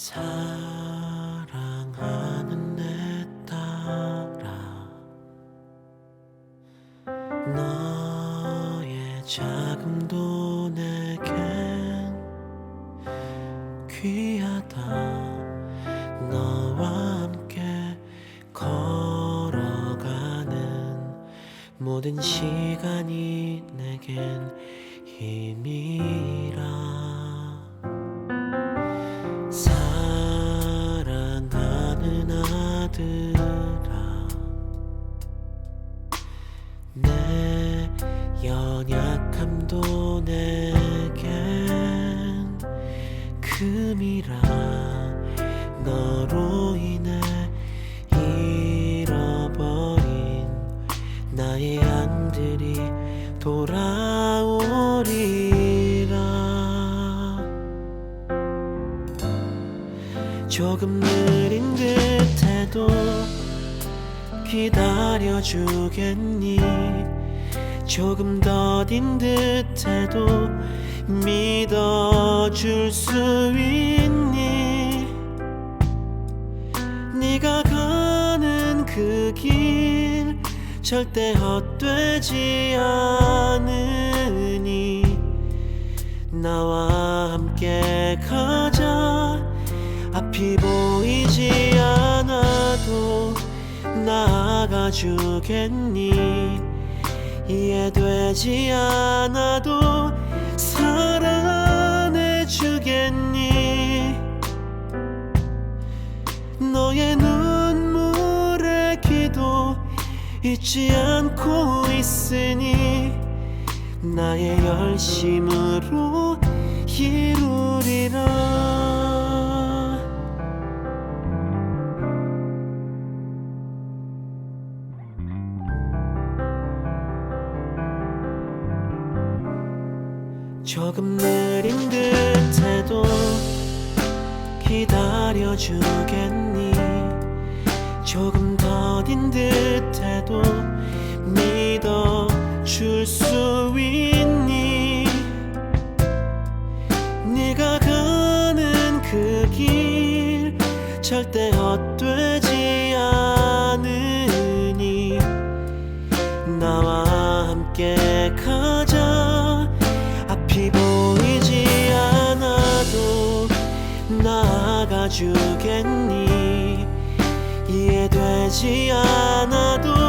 사랑하는 내 딸아 너의 자금도 내겐 귀하다. 너와 함께 걸어가는 모든 시간이 내겐 힘이라 아들아 내 연약함도 내겐 금이라. 너로 인해 잃어버린 나의 양들이 돌아 조금 느린 듯해도 기다려주겠니? 조금 더딘 듯해도 믿어줄 수 있니? 네가 가는 그 길 절대 헛되지 않으니 나와 앞이 보이지 않아도 나아가 주겠니? 이해되지 않아도 사랑해 주겠니? 너의 눈물의 기도 잊지 않고 있으니 나의 열심으로 이루리라 조금 느린 듯해도 기다려주겠니? 조금 더딘 듯해도 믿어줄 수 있니? 네가 가는 그 길 절대 헛되지 않으니 나와 함께 가자 앞이 보이지 않아도 나아가 주겠니? 이해되지 않아도